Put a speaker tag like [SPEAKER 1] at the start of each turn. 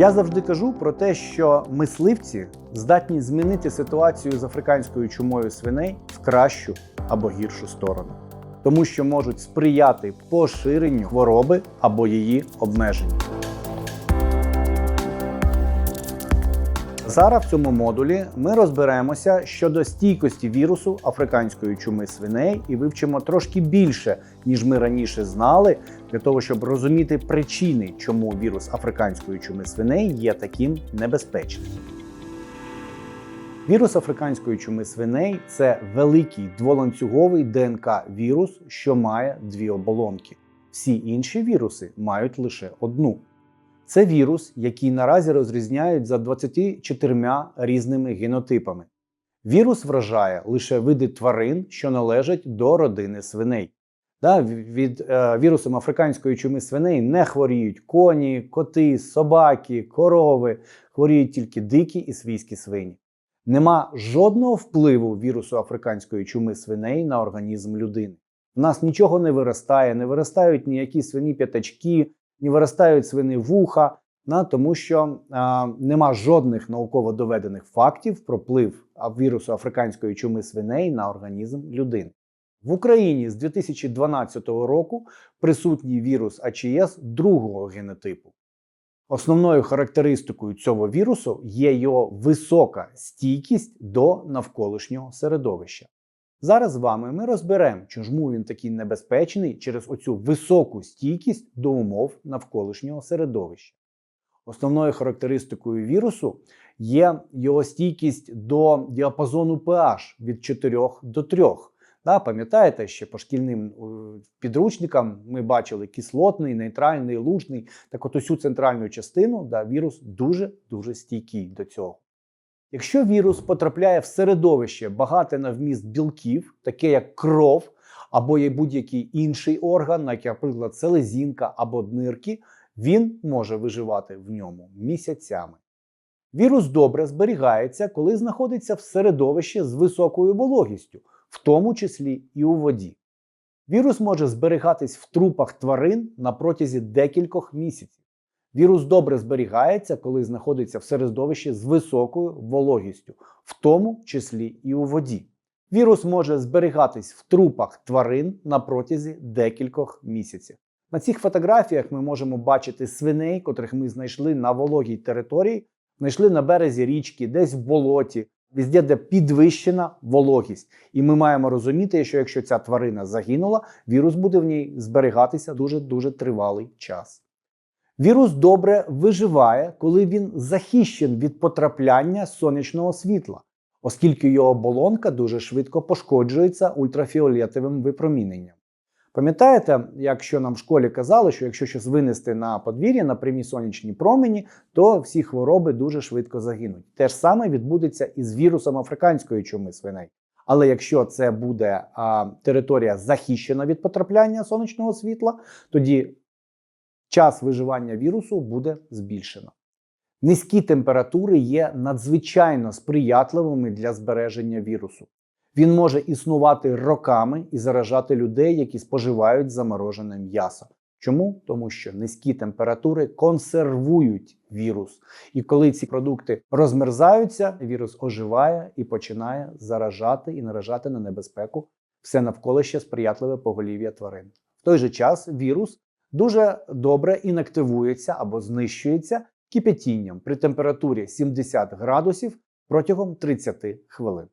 [SPEAKER 1] Я завжди кажу про те, що мисливці здатні змінити ситуацію з африканською чумою свиней в кращу або гіршу сторону, тому що можуть сприяти поширенню хвороби або її обмеженню. Зараз в цьому модулі ми розберемося щодо стійкості вірусу африканської чуми свиней і вивчимо трошки більше, ніж ми раніше знали, для того, щоб розуміти причини, чому вірус африканської чуми свиней є таким небезпечним. Вірус африканської чуми свиней це великий дволанцюговий ДНК-вірус, що має дві оболонки. Всі інші віруси мають лише одну. Це вірус, який наразі розрізняють за 24 різними генотипами. Вірус вражає лише види тварин, що належать до родини свиней. Да, від е, вірусом африканської чуми свиней не хворіють коні, коти, собаки, корови, хворіють тільки дикі і свійські свині. Нема жодного впливу вірусу африканської чуми свиней на організм людини. У нас нічого не виростає, не виростають ніякі свині п'ятачки, не виростають свини вуха, на, тому що а, нема жодних науково доведених фактів про вплив вірусу африканської чуми свиней на організм людини. В Україні з 2012 року присутній вірус АЧС другого генотипу. Основною характеристикою цього вірусу є його висока стійкість до навколишнього середовища. Зараз з вами ми розберемо, чому він такий небезпечний через оцю високу стійкість до умов навколишнього середовища. Основною характеристикою вірусу є його стійкість до діапазону pH від 4 до 3. Да, пам'ятаєте, ще по шкільним е, підручникам ми бачили кислотний, нейтральний, лужний. Так от усю центральну частину да, вірус дуже-дуже стійкий до цього. Якщо вірус потрапляє в середовище багате на вміст білків, таке як кров або є будь-який інший орган, як, наприклад, селезінка або нирки, він може виживати в ньому місяцями. Вірус добре зберігається, коли знаходиться в середовищі з високою вологістю, в тому числі і у воді. Вірус може зберігатись в трупах тварин на протязі декількох місяців. Вірус добре зберігається, коли знаходиться в середовищі з високою вологістю, в тому числі і у воді. Вірус може зберігатись в трупах тварин на протязі декількох місяців. На цих фотографіях ми можемо бачити свиней, котрих ми знайшли на вологій території, знайшли на березі річки, десь в болоті, везде, де підвищена вологість. І ми маємо розуміти, що якщо ця тварина загинула, вірус буде в ній зберігатися дуже-дуже тривалий час. Вірус добре виживає, коли він захищен від потрапляння сонячного світла, оскільки його оболонка дуже швидко пошкоджується ультрафіолетовим випроміненням. Пам'ятаєте, якщо нам в школі казали, що якщо щось винести на подвір'я на прямі сонячні промені, то всі хвороби дуже швидко загинуть. Те ж саме відбудеться і з вірусом африканської чуми свиней. Але якщо це буде а, територія захищена від потрапляння сонячного світла, тоді час виживання вірусу буде збільшено. Низькі температури є надзвичайно сприятливими для збереження вірусу. Він може існувати роками і заражати людей, які споживають заморожене м'ясо. Чому? Тому що низькі температури консервують вірус. І коли ці продукти розмерзаються, вірус оживає і починає заражати і наражати на небезпеку все навколище сприятливе поголів'я тварин. В той же час вірус дуже добре інактивується або знищується кипятінням при температурі 70 градусів протягом 30 хвилин.